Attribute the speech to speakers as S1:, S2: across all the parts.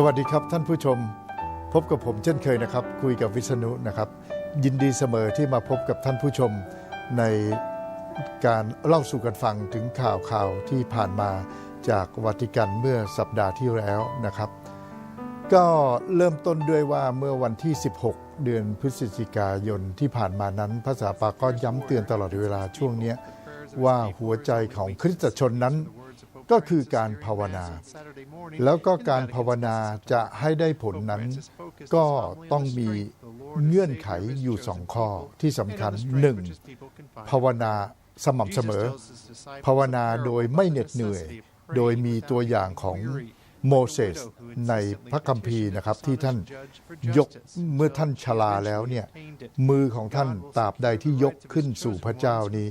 S1: สวัสดีครับท่านผู้ชมพบกับผมเช่นเคยนะครับ คุยกับวิษณุนะครับ ยินดีเสมอที่มาพบกับท่านผู้ชมในการเล่าสู่กันฟังถึงข่าวข่าวที่ผ่านมาจากวัติกันเมื่อสัปดาห์ที่แล้วนะครับ ก็เริ่มต้นด้วยว่าเมื่อวันที่ 16 เดือนพฤศจิกายนที่ผ่านมานั้นภาษาปาก็ย้ำเตือนตลอดเวลาช่วงนี้ว่าหัวใจของคริสตชนนั้น ก็คือการภาวนา แล้วก็การภาวนาจะให้ได้ผลนั้น ก็ต้องมีเงื่อนไขอยู่สองข้อที่สำคัญหนึ่งภาวนาสม่ำเสมอ ภาวนาโดยไม่เหน็ดเหนื่อย โดยมีตัวอย่างของ โมเสสในพระคัมภีร์นะครับที่ท่านยกเมื่อท่านชราแล้วเนี่ยมือของท่านตราบใดที่ยกขึ้นสู่พระเจ้านี้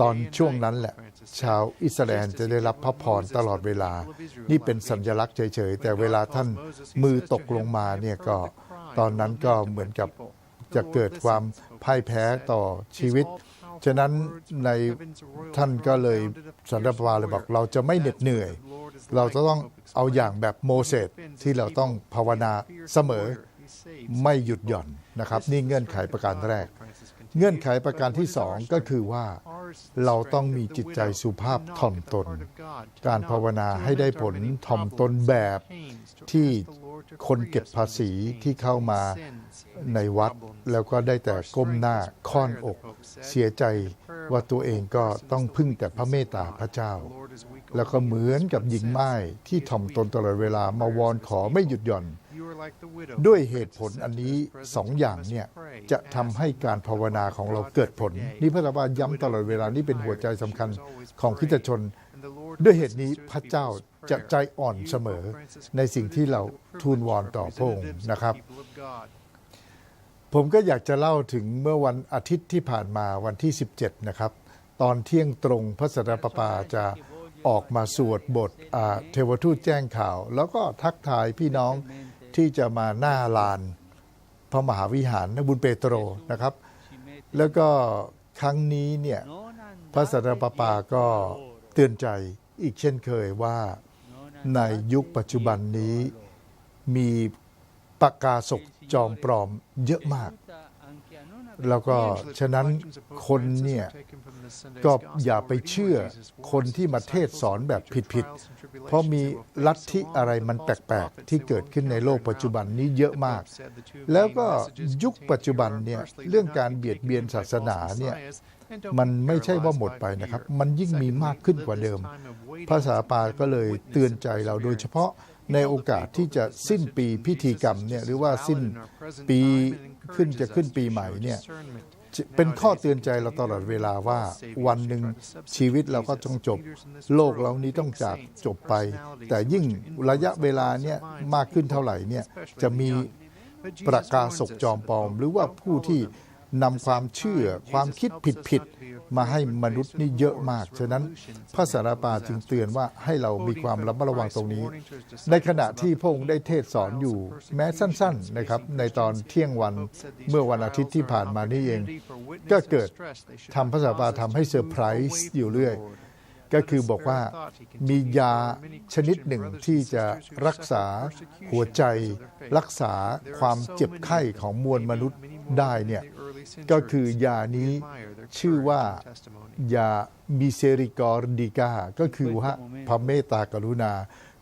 S1: ตอนช่วงนั้นแหละ ชาวอิสราเอลจะได้รับพระพรตลอดเวลา นี่เป็นสัญลักษณ์เฉยๆ แต่เวลาท่านมือตกลงมาเนี่ยก็ตอนนั้นก็เหมือนกับจะเกิดความพ่ายแพ้ต่อชีวิตฉะนั้นในท่านก็เลยสันตวาเลยบอกเราจะไม่เหน็ดเหนื่อย เราจะต้องเอาอย่างแบบโมเสสที่เราต้องภาวนาเสมอไม่หยุดหย่อนนะครับ นี่เงื่อนไขประการแรก เงื่อนไขประการที่สองก็คือว่าเราต้องมีจิตใจสุภาพถ่อมตน การภาวนาให้ได้ผลถ่อมตนแบบที่คนเก็บภาษีที่เข้ามาในวัด แล้วก็ได้แต่ก้มหน้าค่อนอก เสียใจว่าตัวเองก็ต้องพึ่งแต่พระเมตตาพระเจ้า แล้วก็เหมือนกับหญิงไม้ที่ถ่อมตนตลอดเวลามาวอนขอไม่หยุดหย่อน ด้วยเหตุผลอันนี้สองอย่างเนี่ยจะทำให้การภาวนาของเราเกิดผล นี่พระบาย้ำตลอดเวลานี่เป็นหัวใจสำคัญของคริสตชน ด้วยเหตุนี้พระเจ้าจะใจอ่อนเสมอ ในสิ่งที่เราทูลวอนต่อพระองค์นะครับ ผมก็อยากจะเล่าถึงเมื่อวันอาทิตย์ที่ผ่านมาวันที่ 17 นะครับ ตอนเที่ยงตรงพระสัตปปาจะ ออกมาสวดบทเทวทูตแจ้งข่าว แล้วก็ทักทายพี่น้องที่จะมาหน้าลานพระมหาวิหารนบุญเปโตรนะครับ แล้วก็ครั้งนี้เนี่ยพระสัตปาปาก็เตือนใจอีกเช่นเคยว่าในยุคปัจจุบันนี้มีปากกาศกจอมปลอมเยอะมาก แล้วก็ฉะนั้นคนเนี่ยก็อย่าไปเชื่อคนที่มาเทศสอนแบบผิดๆ เพราะมีลัทธิอะไรมันแปลกๆ ที่เกิดขึ้นในโลกปัจจุบันนี้เยอะมาก แล้วก็ยุคปัจจุบันเนี่ยเรื่องการเบียดเบียนศาสนาเนี่ยมันไม่ใช่ว่าหมดไปนะครับ มันยิ่งมีมากขึ้นกว่าเดิม ภาษาปาก็เลยเตือนใจเราโดยเฉพาะ ในโอกาสที่จะสิ้นปีพิธีกรรมเนี่ยหรือว่าสิ้นปีขึ้นจะขึ้นปีใหม่เนี่ยเป็นข้อเตือนใจเราตลอดเวลาว่าวันหนึ่งชีวิตเราก็ต้องจบ โลกเรานี้ต้องจากจบไป แต่ยิ่งระยะเวลาเนี่ยมากขึ้นเท่าไหร่เนี่ยจะมีประกาศกจอมปลอม หรือว่าผู้ที่นำความเชื่อความคิดผิด มาให้มนุษย์นี่เยอะมาก ฉะนั้นพระสารปาจึงเตือนว่าให้เรามีความระมัดระวังตรงนี้ ในขณะที่พระองค์ได้เทศสอนอยู่แม้สั้นๆนะครับในตอนเที่ยงวันเมื่อวันอาทิตย์ที่ผ่านมานี่เอง ก็เกิดทำพระสารปาทำให้เซอร์ไพรส์อยู่เรื่อย ก็คือบอกว่ามียาชนิดหนึ่งที่จะรักษาหัวใจ รักษาความเจ็บไข้ของมวลมนุษย์ได้เนี่ย ก็คือยานี้ชื่อว่ายามิเซริกอร์ดิกาก็คือว่าพระเมตตากรุณา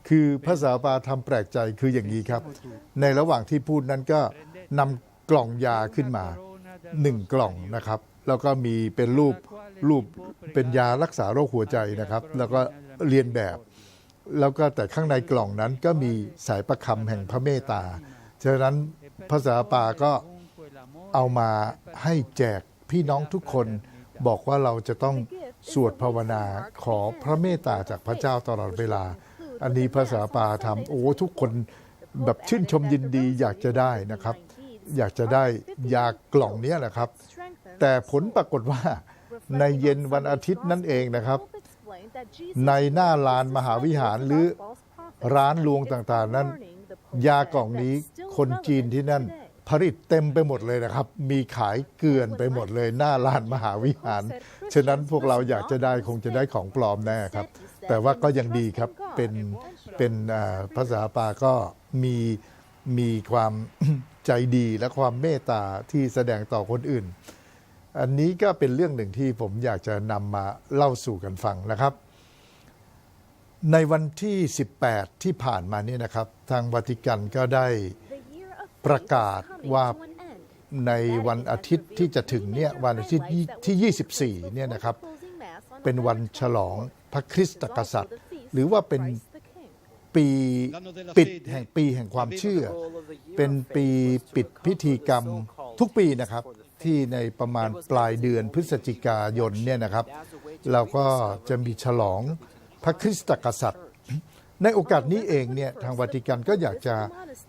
S1: คือภาษาปาทำแปลกใจคืออย่างนี้ครับ ในระหว่างที่พูดนั้นก็นำกล่องยาขึ้นมาหนึ่งกล่องนะครับ แล้วก็มีเป็นรูปรูปเป็นยารักษาโรคหัวใจนะครับ แล้วก็เรียนแบบ แล้วก็แต่ข้างในกล่องนั้นก็มีสายประคำแห่งพระเมตตาฉะนั้นภาษาปาก็ เอามาให้แจกพี่น้องทุกคนบอกว่าเราจะต้องสวดภาวนาขอพระเมตตาจากพระเจ้าตลอดเวลา อันนี้ภาษาปาทำโอ้ทุกคนแบบชื่นชมยินดีอยากจะได้นะครับ อยากจะได้ยากล่องนี้แหละครับ แต่ผลปรากฏว่าในเย็นวันอาทิตย์นั่นเองนะครับ ในหน้าลานมหาวิหารหรือร้านลวงต่างๆนั้น ยากล่องนี้คนจีนที่นั่น ผลิตเต็มไปหมดเลยนะครับ มีขายเกลื่อนไปหมดเลยหน้าลานมหาวิหาร ฉะนั้นพวกเราอยากจะได้คงจะได้ของปลอมแน่ครับ แต่ว่าก็ยังดีครับ เป็นเป็นอ่าภาษาปาก็มีมีความใจดีและความเมตตาที่แสดงต่อคนอื่น อันนี้ก็เป็นเรื่องหนึ่งที่ผมอยากจะนำมาเล่าสู่กันฟังนะครับ ในวันที่ 18 ที่ผ่านมาเนี่ยนะครับ ทางวาติกันก็ได้
S2: ประกาศว่า
S1: ในวันอาทิตย์ที่จะถึงเนี่ยวันอาทิตย์ที่ 24 เนี่ยนะครับ เป็นวันฉลองพระคริสตกษัตริย์ หรือว่าเป็นปีปิดแห่งปีแห่งความเชื่อ เป็นปีปิดพิธีกรรมทุกปีนะครับ ที่ในประมาณปลายเดือนพฤศจิกายนเนี่ยนะครับ เราก็จะมีฉลองพระคริสตกษัตริย์ ในโอกาสนี้เองเนี่ยทางวาติกันก็อยากจะ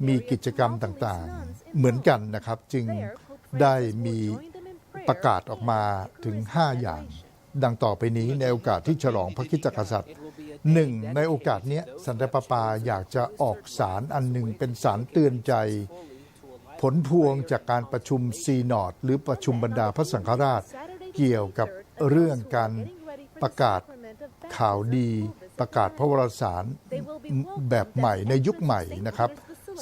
S1: มีกิจกรรมต่างๆ เหมือนกันนะครับ จึงได้มีประกาศออกมาถึง 5 อย่าง ดังต่อไปนี้ในโอกาสที่ฉลองพระคริสตกษัตริย์หนึ่งในโอกาสเนี้ยสันตปาปาอยากจะออกสารอันหนึ่งเป็นสารเตือนใจ ผลพวงจากการประชุมซีนอดหรือประชุมบรรดาพระสังฆราช เกี่ยวกับเรื่องการประกาศข่าวดีประกาศพระวรสารแบบใหม่ในยุคใหม่นะครับ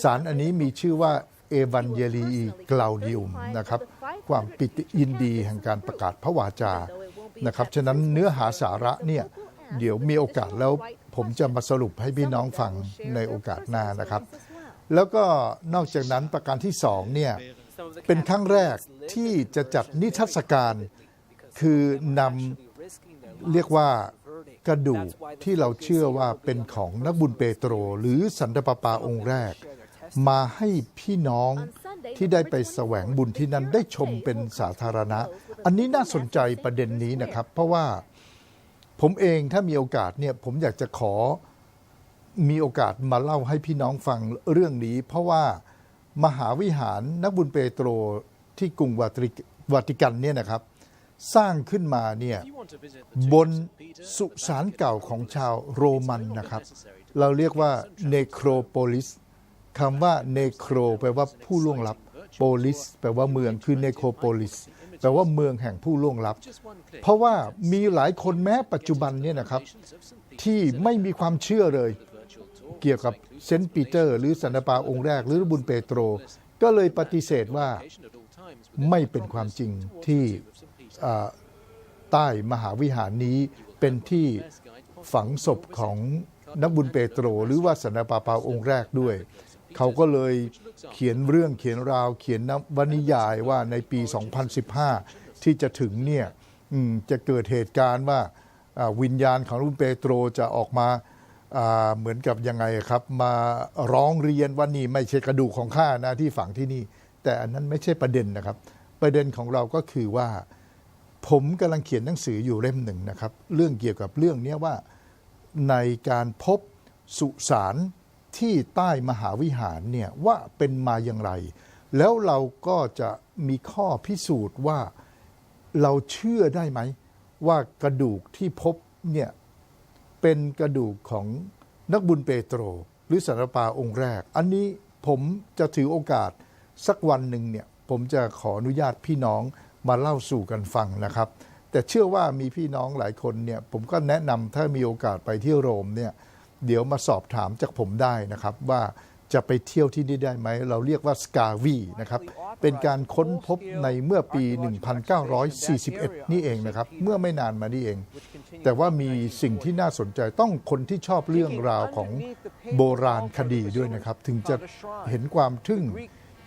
S1: สารอันนี้มีชื่อว่าเอวันเยลีกลาวดิอุมนะครับ ความปิติยินดีแห่งการประกาศพระวาจานะครับ ฉะนั้นเนื้อหาสาระเนี่ยเดี๋ยวมีโอกาสแล้วผมจะมาสรุปให้พี่น้องฟังในโอกาสหน้านะครับ แล้วก็นอกจากนั้นประการที่สองเนี่ยเป็นครั้งแรกที่จะจัดนิทรรศการคือนำเรียกว่ากระดูกที่เราเชื่อว่าเป็นของนักบุญเปโตร หรือสันตปาปาองค์แรก มาให้พี่น้องที่ได้ไปแสวงบุญที่นั้นได้ชมเป็นสาธารณะ อันนี้น่าสนใจประเด็นนี้นะครับ เพราะว่าผมเองถ้ามีโอกาสเนี่ยผมอยากจะขอมีโอกาสมาเล่าให้พี่น้องฟังเรื่องนี้ เพราะว่ามหาวิหารนักบุญเปโตรที่กรุงวาติวาติกันเนี่ยนะครับ สร้างขึ้นมาเนี่ยบนสุสานเก่าของชาวโรมันนะครับ เราเรียกว่าเนโครโปลิส คำว่าเนโครแปลว่าผู้ล่วงลับโปลิสแปลว่าเมืองคือเนโครโปลิสแปลว่าเมืองแห่งผู้ล่วงลับ เพราะว่ามีหลายคนแม้ปัจจุบันเนี่ยนะครับ ที่ไม่มีความเชื่อเลย เกี่ยวกับเซนต์ปีเตอร์ หรือสันตปาองค์แรก หรือบุญเปโตร ก็เลยปฏิเสธว่าไม่เป็นความจริงที่ใต้มหาวิหารนี้เป็นที่ฝังศพของนักบุญเปโตร หรือว่าสันตปาปาองค์แรกด้วย เขาก็เลยเขียนเรื่องเขียนราวเขียนนวนิยายว่าในปี 2015 ที่จะถึงเนี่ยจะเกิดเหตุการณ์ว่าวิญญาณของนักบุญเปโตรจะออกมาเหมือนกับยังไงครับ มาร้องเรียนว่านี่ไม่ใช่กระดูกของข้านะที่ฝังที่นี่ แต่อันนั้นไม่ใช่ประเด็นนะครับ ประเด็นของเราก็คือว่า ผมกำลังเขียนหนังสืออยู่เล่มหนึ่งนะครับ เรื่องเกี่ยวกับเรื่องนี้ว่าในการพบสุสาน ที่ใต้มหาวิหารเนี่ยว่าเป็นมาอย่างไร แล้วเราก็จะมีข้อพิสูจน์ว่าเราเชื่อได้ไหม ว่ากระดูกที่พบเนี่ยเป็นกระดูกของนักบุญเปโตร หรือสารปาองค์แรก อันนี้ผมจะถือโอกาสสักวันหนึ่งเนี่ยผมจะขออนุญาตพี่น้องมาเล่าสู่กันฟังนะครับ แต่เชื่อว่ามีพี่น้องหลายคนเนี่ยผมก็แนะนำถ้ามีโอกาสไปที่โรมเนี่ย เดี๋ยวมาสอบถามจากผมได้นะครับว่าจะไปเที่ยวที่นี่ได้ไหม เราเรียกว่าสกาวีนะครับ เป็นการค้นพบในเมื่อปี 1941 นี่เองนะครับ เมื่อไม่นานมานี่เอง แต่ว่ามีสิ่งที่น่าสนใจต้องคนที่ชอบเรื่องราวของโบราณคดีด้วยนะครับ ถึงจะเห็นความทึ่ง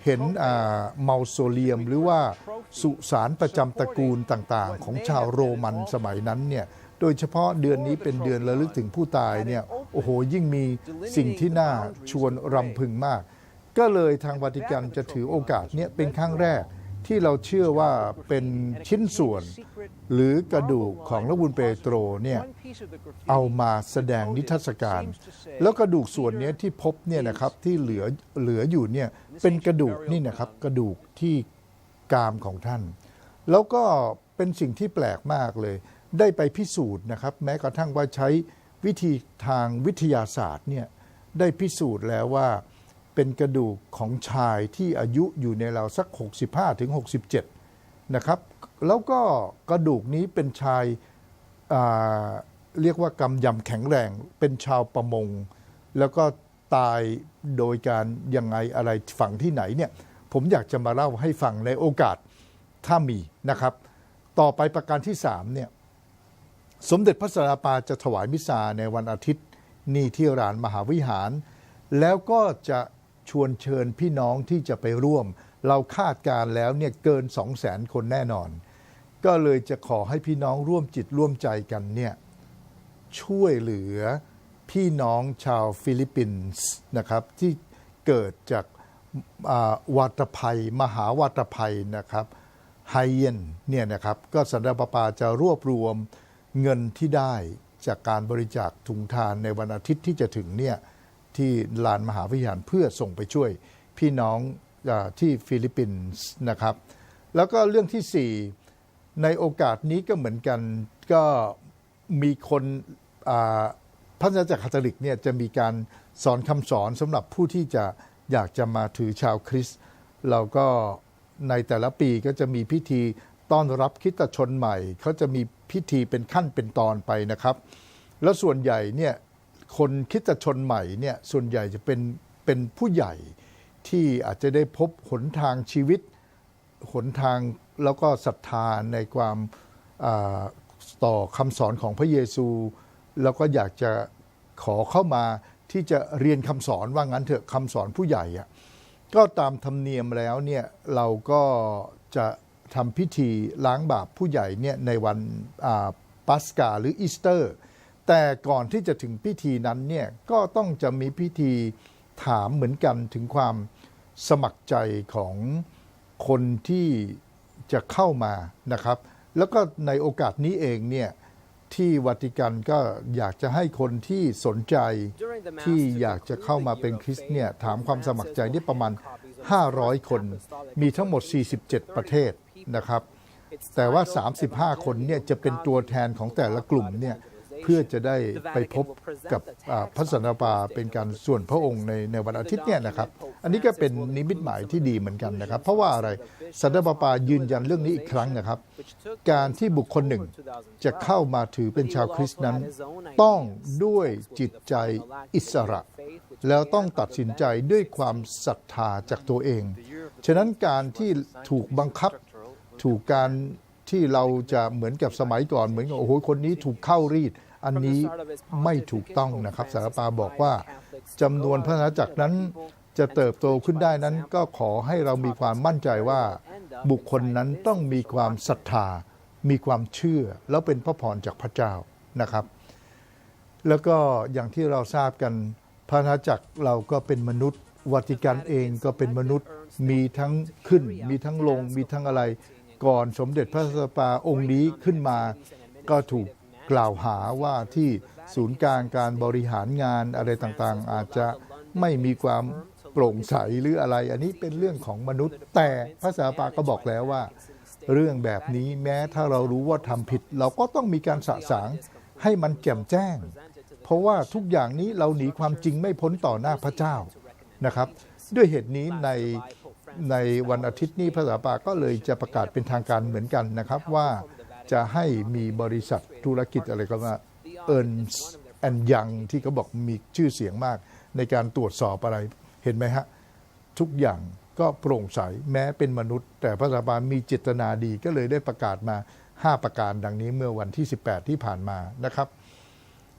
S1: เห็นเมาโซเลียม หรือว่าสุสานประจำตระกูลต่างๆ ของชาวโรมันสมัยนั้นเนี่ย โดยเฉพาะเดือนนี้เป็นเดือนระลึกถึงผู้ตายเนี่ยโอ้โหยิ่งมีสิ่งที่น่าชวนรำพึงมาก ก็เลยทางวาติกันจะถือโอกาสเนี้เป็นครั้งแรกที่เราเชื่อว่าเป็นชิ้นส่วน หรือกระดูกของพระบุญเปโตรเนี่ยเอามาแสดงนิทรรศการ แล้วกระดูกส่วนนี้ที่พบเนี่ยนะครับที่เหลือเหลืออยู่เนี่ยเป็นกระดูกนี่นะครับกระดูกที่กรามของท่าน แล้วก็เป็นสิ่งที่แปลกมากเลย ได้ไปพิสูจน์นะครับ แม้กระทั่งว่าใช้วิธีทางวิทยาศาสตร์เนี่ยได้พิสูจน์แล้วว่าเป็นกระดูกของชายที่อายุอยู่ในเราวสัก 65ถึง67 นะครับ แล้วก็กระดูกนี้เป็นชายาเรียกว่ากำยำแข็งแรง เป็นชาวประมง แล้วก็ตายโดยการยังไงอะไรฝังที่ไหนเนี่ยผมอยากจะมาเล่าให้ฟังในโอกาสถ้ามีนะครับ ต่อไปประการที่สามเนี่ย สมเด็จพระสันตะปาจะถวายมิสซาในวันอาทิตย์นี่ที่รานมหาวิหาร แล้วก็จะชวนเชิญพี่น้องที่จะไปร่วม เราคาดการแล้วเนี่ยเกิน2 0 0 0 0 0คนแน่นอน ก็เลยจะขอให้พี่น้องร่วมจิตร่วมใจกันเนี่ยช่วยเหลือพี่น้องชาวฟิลิปปินส์นะครับที่เกิดจากาวาตภัย มหาวาตภัยนะครับไฮเยนเนี่ยนะครับก็สันตะปาปาจะรวบรวม เงินที่ได้จากการบริจาคถุงทานในวันอาทิตย์ที่จะถึงเนี่ยที่ลานมหาวิหารเพื่อส่งไปช่วยพี่น้องอที่ฟิลิปปินส์นะครับ แล้วก็เรื่องที่สี่ในโอกาสนี้ก็เหมือนกันก็มีคนพระนาจักรคาทอลิกเนี่ยจะมีการสอนคำสอนสำหรับผู้ที่จะอยากจะมาถือชาวคริสต์เราก็ในแต่ละปีก็จะมีพิธีต้อนรับคิตชนใหม่ เขาจะมี พิธีเป็นขั้นเป็นตอนไปนะครับ แล้วส่วนใหญ่เนี่ยคนคริสตชนใหม่เนี่ยส่วนใหญ่จะเป็นเป็นผู้ใหญ่ที่อาจจะได้พบหนทางชีวิต หนทางแล้วก็ศรัทธาในความาต่อคำสอนของพระเยซู แล้วก็อยากจะขอเข้ามาที่จะเรียนคำสอนว่างั้นเถอะคำสอนผู้ใหญ่อะก็ตามธรรมเนียมแล้วเนี่ยเราก็จะ ทำพิธีล้างบาปผู้ใหญ่เนี่ยในวันปัสกาหรืออีสเตอร์ แต่ก่อนที่จะถึงพิธีนั้นเนี่ยก็ต้องจะมีพิธีถามเหมือนกันถึงความสมัครใจของคนที่จะเข้ามานะครับ แล้วก็ในโอกาสนี้เองเนี่ยที่วัติกันก็อยากจะให้คนที่สนใจที่อยากจะเข้ามาเป็นคริสต์เนี่ยถามความสมัครใจนี่ประมาณ 500 คน มีทั้งหมด 47 ประเทศ นะครับ แต่ว่า 35 คนเนี่ยจะเป็นตัวแทนของแต่ละกลุ่มเนี่ยเพื่อจะได้ไปพบกับพระสันตะปาเป็นการส่วนพระองค์ในในวันอาทิตย์เนี่ยนะครับ อันนี้ก็เป็นนิมิตหมายที่ดีเหมือนกันนะครับ เพราะว่าอะไรสันตะปาปายืนยันเรื่องนี้อีกครั้งนะครับ การที่บุคคลหนึ่งจะเข้ามาถือเป็นชาวคริสต์นั้น ต้องด้วยจิตใจอิสระ แล้วต้องตัดสินใจด้วยความศรัทธาจากตัวเอง ฉะนั้นการที่ถูกบังคับ ถูกการที่เราจะเหมือนกับสมัยก่อนเหมือนกับโอ้โหคนนี้ถูกเข้ารีด อันนี้ไม่ถูกต้องนะครับสารปาบอกว่าจำนวนพระนาจักรนั้นจะเติบโตขึ้นได้นั้น ก็ขอให้เรามีความมั่นใจว่าบุคคลนั้นต้องมีความศรัทธา มีความเชื่อ แล้วเป็นพระพรจากพระเจ้านะครับ แล้วก็อย่างที่เราทราบกันพระนาจักรเราก็เป็นมนุษย์วัติกันเองก็เป็นมนุษย์มีทั้งขึ้น มีทั้งลงมีทั้งอะไร ก่อนสมเด็จพระสันตะปาองค์นี้ขึ้นมา ก็ถูกกล่าวหาว่าที่ศูนย์กลางการบริหารงานอะไรต่างๆ อาจจะไม่มีความโปร่งใสหรืออะไร อันนี้เป็นเรื่องของมนุษย์ แต่พระสันตะปาก็บอกแล้วว่า เรื่องแบบนี้แม้ถ้าเรารู้ว่าทำผิด เราก็ต้องมีการสะสางให้มันแจ่มแจ้ง เพราะว่าทุกอย่างนี้เราหนีความจริงไม่พ้นต่อหน้าพระเจ้านะครับ ด้วยเหตุนี้ใน ในวันอาทิตย์นี้พระสาปาก็เลยจะประกาศเป็นทางการเหมือนกันนะครับว่าจะให้มีบริษัทธุรกิจอะไรก็ว่าเอิร์นแอนยังที่เขาบอกมีชื่อเสียงมาก ในการตรวจสอบอะไรเห็นไหมฮะ ทุกอย่างก็โปร่งใสแม้เป็นมนุษย์ แต่พระสาบามีเจตนาดีก็เลยได้ประกาศมา 5 ประการดังนี้เมื่อวันที่ 18 ที่ผ่านมานะครับ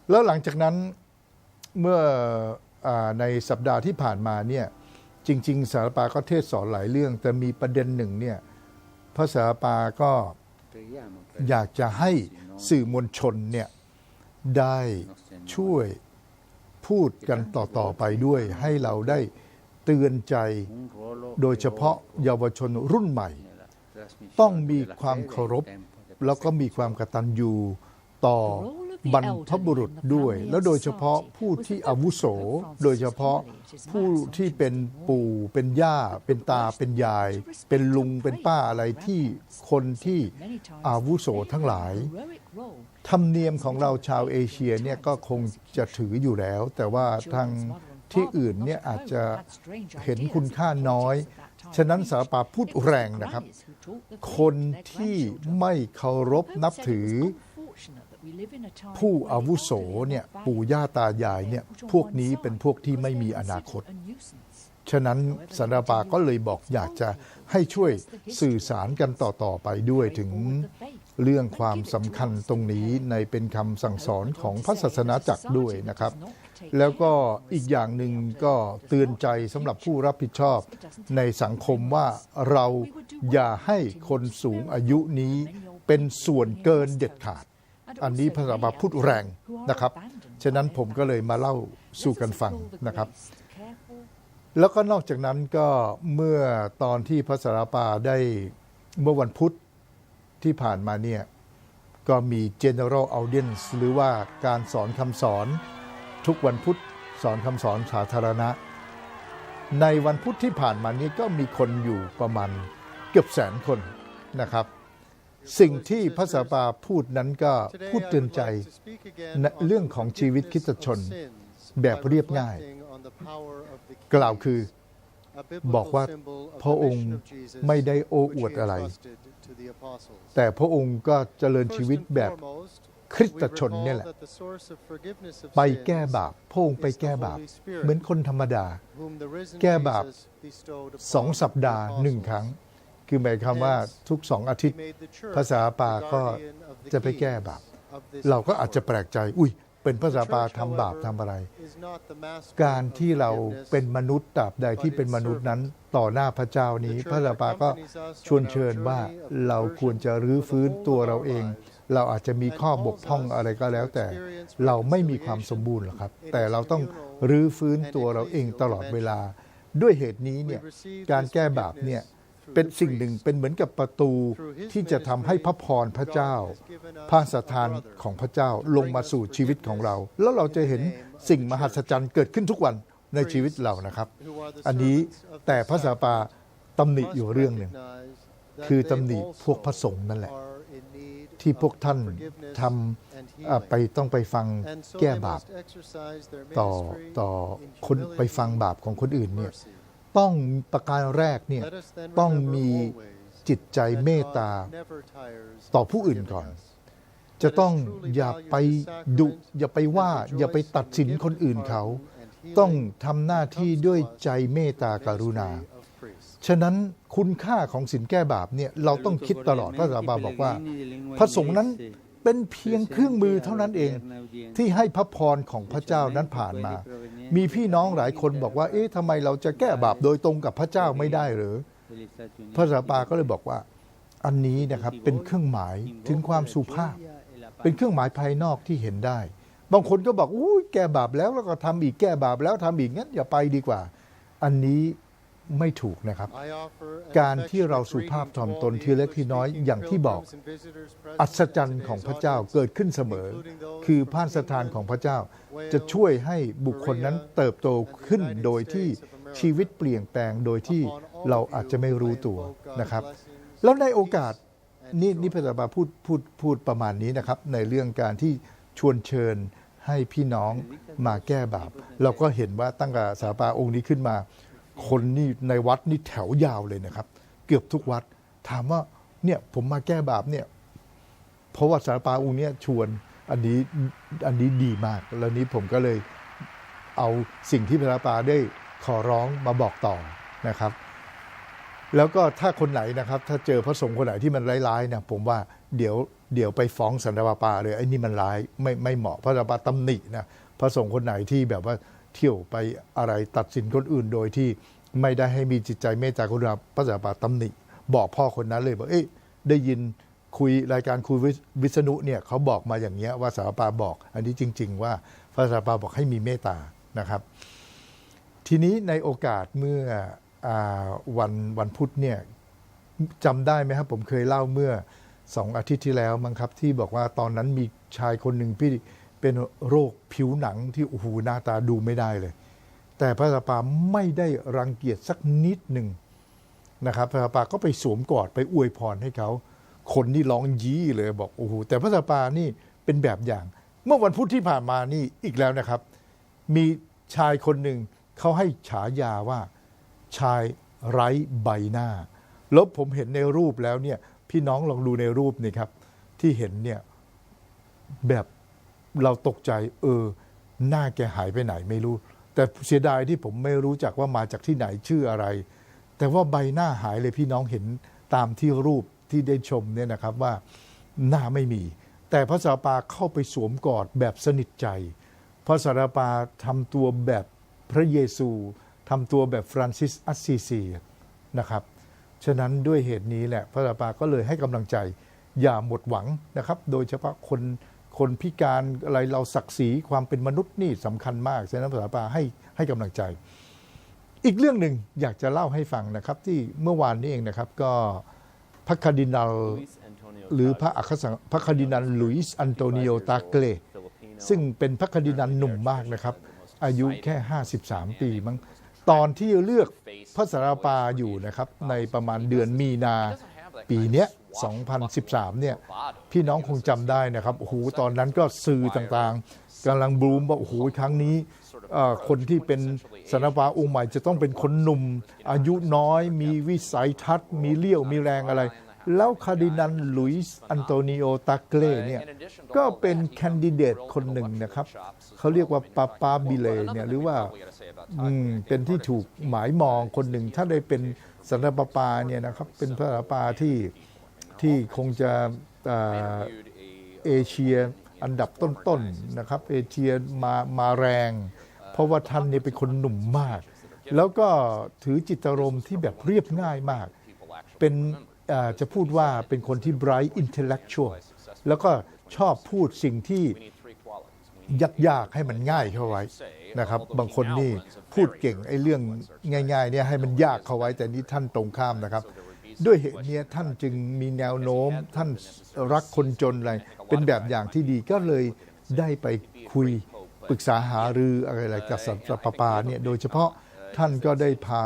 S1: แล้วหลังจากนั้นเมื่ออในสัปดาห์ที่ผ่านมาเนี่ย จริง ๆ สารปาก็เทศสอนหลายเรื่อง แต่มีประเด็นหนึ่งเนี่ยพระสารปาก็อยากจะให้สื่อมวลชนเนี่ยได้ช่วยพูดกันต่อ ๆ ไปด้วย ให้เราได้เตือนใจโดยเฉพาะเยาวชนรุ่นใหม่ ต้องมีความเคารพ แล้วก็มีความกตัญญูต่อ บรรพบุรุษด้วย แล้วโดยเฉพาะผู้ที่อาวุโส โดยเฉพาะผู้ที่เป็นปู่เป็นย่า เป็นตาเป็นยาย เป็นลุงเป็นป้าอะไรที่คนที่อาวุโสทั้งหลายธรรมเนียมของเราชาวเอเชียเนี่ยก็คงจะถืออยู่แล้ว แต่ว่าทางที่อื่นเนี่ยอาจจะเห็นคุณค่าน้อย ฉะนั้นสาปาพูดแรงนะครับ คนที่ไม่เคารพนับถือ
S3: ผู้อาวุโสเนี่ยปู่ย่าตายายเนี่ยพวกนี้เป็นพวกที่ไม่มีอนาคต
S1: ฉะนั้นสันตปาก็เลยบอกอยากจะให้ช่วยสื่อสารกันต่อ ๆ ไปด้วยถึงเรื่องความสำคัญตรงนี้ในเป็นคำสั่งสอนของพระศาสนาจักรด้วยนะครับ แล้วก็อีกอย่างหนึ่งก็เตือนใจสำหรับผู้รับผิดชอบในสังคมว่าเราอย่าให้คนสูงอายุนี้เป็นส่วนเกินเด็ดขาด อันนี้พระสัมมาพูดแรงนะครับ ฉะนั้นผมก็เลยมาเล่าสู่กันฟังนะครับ แล้วก็นอกจากนั้นก็เมื่อตอนที่พระสารปาได้เมื่อวันพุธที่ผ่านมาเนี่ยก็มี general audience หรือว่าการสอนคำสอนทุกวันพุธสอนคำสอนสาธารณะ ในวันพุธที่ผ่านมานี้ก็มีคนอยู่ประมาณเกือบแสนคนนะครับ สิ่งที่พระสาปาพูดนั้นก็พูดเตือนใจเรื่องของชีวิตคริสตชน แบบเรียบง่าย กล่าวคือ บอกว่าพระองค์ไม่ได้โอ้อวดอะไร แต่พระองค์ก็เจริญชีวิตแบบคริสตชนเนี่ยแหละ ไปแก้บาปพระองค์ไปแก้บาป เหมือนคนธรรมดา แก้บาปสองสัปดาห์หนึ่งครั้ง คือหมายความว่าทุกสองอาทิตย์ ภาษาปาก็จะไปแก้บาป เราก็อาจจะแปลกใจ อุ้ย เป็นภาษาปาทำบาปทำอะไร การที่เราเป็นมนุษย์ตราบใดที่เป็นมนุษย์นั้นต่อหน้าพระเจ้านี้ พระสาปาก็ชวนเชิญว่าเราควรจะรื้อฟื้นตัวเราเอง เราอาจจะมีข้อบกพร่องอะไรก็แล้วแต่ เราไม่มีความสมบูรณ์หรอกครับ แต่เราต้องรื้อฟื้นตัวเราเองตลอดเวลา ด้วยเหตุนี้เนี่ยการแก้บาปเนี่ย เป็นสิ่งหนึ่งเป็นเหมือนกับประตูที่จะทำให้พระพรพระเจ้าพระสถานของพระเจ้าลงมาสู่ชีวิตของเรา แล้วเราจะเห็นสิ่งมหัศจรรย์เกิดขึ้นทุกวันในชีวิตเรานะครับ อันนี้แต่พระสาปาตำหนิอยู่เรื่องหนึ่งคือตำหนิพวกพระสงฆ์นั่นแหละ ที่พวกท่านทำอะไปต้องไปฟังแก้บาปต่อต่อคนไปฟังบาปของคนอื่นเนี่ย ต้องประการแรกเนี่ยต้องมีจิตใจเมตตา ต่อผู้อื่นก่อน จะต้องอย่าไปดุอย่าไปว่า อย่าไปตัดสินคนอื่นเขา ต้องทำหน้าที่ด้วยใจเมตตากรุณา ฉะนั้นคุณค่าของสินแก้บาปเนี่ยเราต้องคิดตลอดพระสาบาบอกว่า พระสงฆ์นั้น เป็นเพียงเครื่องมือเท่านั้นเอง ที่ให้พระพรของพระเจ้านั้นผ่านมา มีพี่น้องหลายคนบอกว่า เอ๊ะทำไมเราจะแก้บาปโดยตรงกับพระเจ้าไม่ได้หรือพระสาปาก็เลยบอกว่า อันนี้นะครับเป็นเครื่องหมายถึงความสุภาพ เป็นเครื่องหมายภายนอกที่เห็นได้ บางคนก็บอกอุ้ยแก้บาปแล้วแล้วก็ทำอีกแก้บาปแล้วทำอีกงั้นอย่าไปดีกว่า อันนี้ ไม่ถูกนะครับ การที่เราสุภาพถ่อมตนทีเล็กทีน้อยอย่างที่บอก อัศจรรย์ของพระเจ้าเกิดขึ้นเสมอ คือพานสถานของพระเจ้า จะช่วยให้บุคคลนั้นเติบโตขึ้นโดยที่ชีวิตเปลี่ยนแปลงโดยที่เราอาจจะไม่รู้ตัวนะครับ แล้วในโอกาสนี่นี่พระบาพูดพูดพูดประมาณนี้นะครับ ในเรื่องการที่ชวนเชิญให้พี่น้องมาแก้บาป เราก็เห็นว่าตั้งแต่สาปาองค์นี้ขึ้นมา คนนี่ในวัดนี่แถวยาวเลยนะครับ เกือบทุกวัด ถามว่าเนี่ยผมมาแก้บาปเนี่ยเพราะว่าสารปาองค์เนี้ยชวนอันนี้อันนี้ดีมาก แล้วนี้ผมก็เลยเอาสิ่งที่พระปาได้ขอร้องมาบอกต่อนะครับ แล้วก็ถ้าคนไหนนะครับ ถ้าเจอพระสงฆ์คนไหนที่มันร้ายๆเนี่ยผมว่าเดี๋ยวเดี๋ยวไปฟ้องสันตปาปาเลยไอ้นี่มันร้ายไม่ไม่เหมาะพระสันตปาตำหนินะพระสงฆ์คนไหนที่แบบว่า เที่ยวไปอะไรตัดสินคนอื่นโดยที่ไม่ได้ให้มีจิตใจเมตตากรุณาพระสันตปาตำหนิ บอกพ่อคนนั้นเลยบอกเอ้ยได้ยินคุยรายการคุยวิษณุเนี่ยเขาบอกมาอย่างเงี้ยว่าสารปาบอก อันนี้จริง ๆ ว่าพระสารปาบอกให้มีเมตตานะครับ ทีนี้ในโอกาสเมื่ออวันวันพุธเนี่ยจำได้ไหมครับผมเคยเล่าเมื่อสองอาทิตย์ที่แล้วมั้งครับที่บอกว่าตอนนั้นมีชายคนหนึ่งที่ เป็นโรคผิวหนังที่โอ้โหหน้าตาดูไม่ได้เลย แต่พระสปาไม่ได้รังเกียจสักนิดหนึ่งนะครับพระสปาก็ไปสวมกอดไปอวยพรให้เขา คนนี่ร้องยี้เลยบอกโอ้โหแต่พระสปานี่เป็นแบบอย่าง เมื่อวันพุธที่ผ่านมานี่อีกแล้วนะครับ มีชายคนหนึ่งเขาให้ฉายาว่าชายไร้ใบหน้า แล้วผมเห็นในรูปแล้วเนี่ยพี่น้องลองดูในรูปนี่ครับ ที่เห็นเนี่ยแบบ เราตกใจเออ หน้าแกหายไปไหนไม่รู้ แต่เสียดายที่ผมไม่รู้จักว่ามาจากที่ไหนชื่ออะไร แต่ว่าใบหน้าหายเลยพี่น้องเห็นตามที่รูปที่ได้ชมเนี่ยนะครับว่าหน้าไม่มี แต่พระสารปาเข้าไปสวมกอดแบบสนิทใจ พระสารปาทำตัวแบบพระเยซูทำตัวแบบฟรานซิสอัสซีซีนะครับ ฉะนั้นด้วยเหตุนี้แหละพระสารปาก็เลยให้กำลังใจอย่าหมดหวังนะครับ โดยเฉพาะคน คนพิการอะไรเราศักดิ์ศรีความเป็นมนุษย์นี่สำคัญมากฉะนั้นพระสารปาให้ให้กำลังใจ อีกเรื่องหนึ่งอยากจะเล่าให้ฟังนะครับ ที่เมื่อวานนี้เองนะครับก็พระคาร์ดินัลหรือพระอัครสังพระคาร์ดินัลลุยส์อันโตนิโอตาเกเลซึ่งเป็นพระคาร์ดินัลหนุ่มมากนะครับ อายุแค่ 53 ปีมั้งตอนที่เลือกพระสารปาอยู่นะครับในประมาณเดือนมีนาปีเนี้ย 2013 เนี่ยพี่น้องคงจำได้นะครับโอ้โหตอนนั้นก็สื่อต่างๆกำลังบูมว่าโอ้โหครั้งนี้คนที่เป็นสารปาองค์ใหม่จะต้องเป็นคนหนุ่ม อายุน้อย มีวิสัยทัศน์ มีเลี้ยวมีแรงอะไร แล้วคาดินัลลุยส์อันโตนิโอตาเกเลเนี่ยก็เป็นแคนดิเดตคนหนึ่งนะครับ เขาเรียกว่าปาปาบิเลเนี่ยหรือว่าเป็นที่ถูกหมายมองคนหนึ่งถ้าได้เป็นสันตปาปาเนี่ยนะครับเป็นพระปาที่ ที่คงจะเอเชียอันดับต้นๆนะครับ เอเชียมามาแรง เพราะว่าท่านเนี่ยเป็นคนหนุ่มมาก แล้วก็ถือจิตอารมณ์ที่แบบเรียบง่ายมาก เป็นจะพูดว่าเป็นคนที่ bright intellectual แล้วก็ชอบพูดสิ่งที่ยากๆให้มันง่ายเข้าไว้นะครับ บางคนนี่พูดเก่งไอ้เรื่องง่ายๆเนี่ยให้มันยากเข้าไว้แต่นี่ท่านตรงข้ามนะครับ ด้วยเหตุนี้ท่านจึงมีแนวโน้มท่านรักคนจนอะไร เป็นแบบอย่างที่ดีก็เลยได้ไปคุยปรึกษาหารืออะไรๆกับสันตปปาเนี่ยโดยเฉพาะท่านก็ได้พา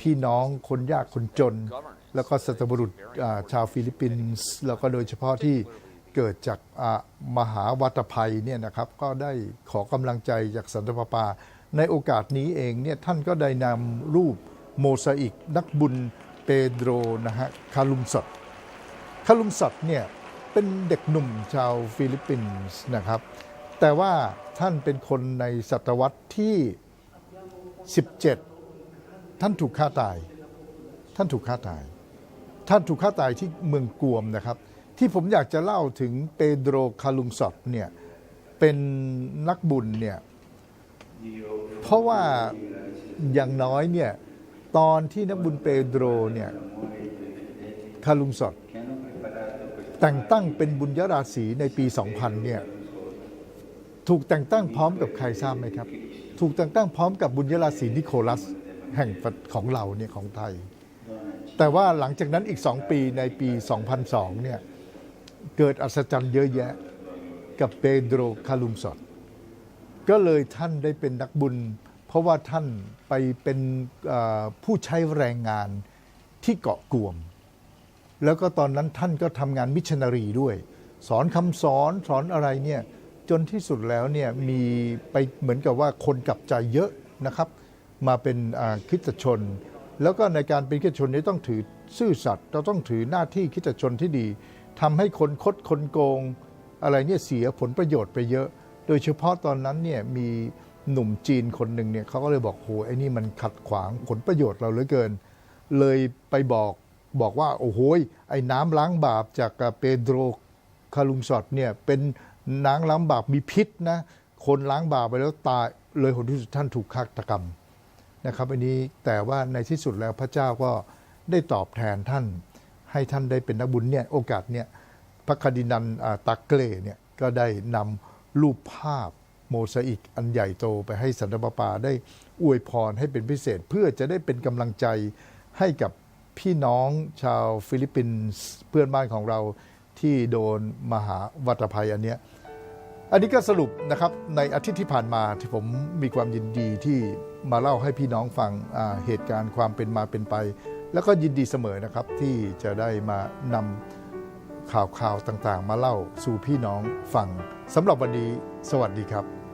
S1: พี่น้องคนยากคนจน แล้วก็สัตบุรุษชาวฟิลิปปินส์แล้วก็โดยเฉพาะที่เกิดจากมหาวัตภัยเนี่ยนะครับก็ได้ขอกำลังใจจากสันตปปา ในโอกาสนี้เองเนี่ยท่านก็ได้นำรูปโมซาอิกนักบุญ เปโดรนะฮะคาลุมสดคาลุมสัตเนี่ยเป็นเด็กหนุ่มชาวฟิลิปปินส์นะครับ แต่ว่าท่านเป็นคนในศตวรรษที่ 17 ท่านถูกฆ่าตาย ท่านถูกฆ่าตาย ท่านถูกฆ่าตายที่เมืองกวมนะครับ ที่ผมอยากจะเล่าถึงเปโดรคาลุมสดเนี่ยเป็นนักบุญเนี่ยเพราะว่าอย่างน้อยเนี่ย ตอนที่นักบุญเปโดรเนี่ยคาลุมสดแต่งตั้งเป็นบุญยราศีในปี 2000 เนี่ยถูกแต่งตั้งพร้อมกับใครทราบไหมครับ ถูกแต่งตั้งพร้อมกับบุญยราศีนิโคลัสแห่งของเราเนี่ยของไทย แต่ว่าหลังจากนั้นอีก 2 ปีในปี 2002 เนี่ยเกิดอัศจรรย์เยอะแยะกับเปโดรคาลุมสดก็เลยท่านได้เป็นนักบุญ ราะว่าท่านไปเป็นผู้ใช้แรงงานที่เกาะกลวมแล้วก็ตอนนั้นท่านก็ทำงานมิชชันนารีด้วย สอนคำสอนสอนอะไรเนี่ยจนที่สุดแล้วเนี่ยมีไปเหมือนกับว่าคนกลับใจเยอะนะครับ มาเป็นคริสตชน แล้วก็ในการเป็นคริสตชนนี้ต้องถือซื่อสัตย์เราต้องถือหน้าที่คริสตชนที่ดีทำให้คนคดคนโกง อะไรเนี่ยเสียผลประโยชน์ไปเยอะ โดยเฉพาะตอนนั้นเนี่ยมี หนุ่มจีนคนหนึ่งเนี่ยเขาก็เลยบอกโหไอ้นี่มันขัดขวางผลประโยชน์เราเหลือเกิน เลยไปบอกบอกว่า โอ้โหไอ้น้ำล้างบาปจากเปโดรคาลุมสอดเนี่ยเป็นน้ำล้างบาปมีพิษนะคนล้างบาปไปแล้วตายเลยผลที่สุดท่านถูกฆาตกรรมนะครับอันนี้แต่ว่าในที่สุดแล้วพระเจ้าก็ได้ตอบแทนท่าน ให้ท่านได้เป็นนักบุญเนี่ยโอกาสเนี่ยพระคดินันตักเกลเนี่ยก็ได้นำรูปภาพ โมซาอิกอันใหญ่โตไปให้สันตะปาปาได้อวยพรให้เป็นพิเศษ เพื่อจะได้เป็นกำลังใจให้กับพี่น้องชาวฟิลิปปินส์เพื่อนบ้านของเราที่โดนมหาวัตภัยอันเนี้ยอันนี้ก็สรุปนะครับในอาทิตย์ที่ผ่านมาที่ผมมีความยินดีที่มาเล่าให้พี่น้องฟังเหตุการณ์ความเป็นมาเป็นไป แล้วก็ยินดีเสมอนะครับที่จะได้มานำ ข่าวข่าวต่างๆ มาเล่าสู่พี่น้องฟังสำหรับวันนี้ สวัสดีครับ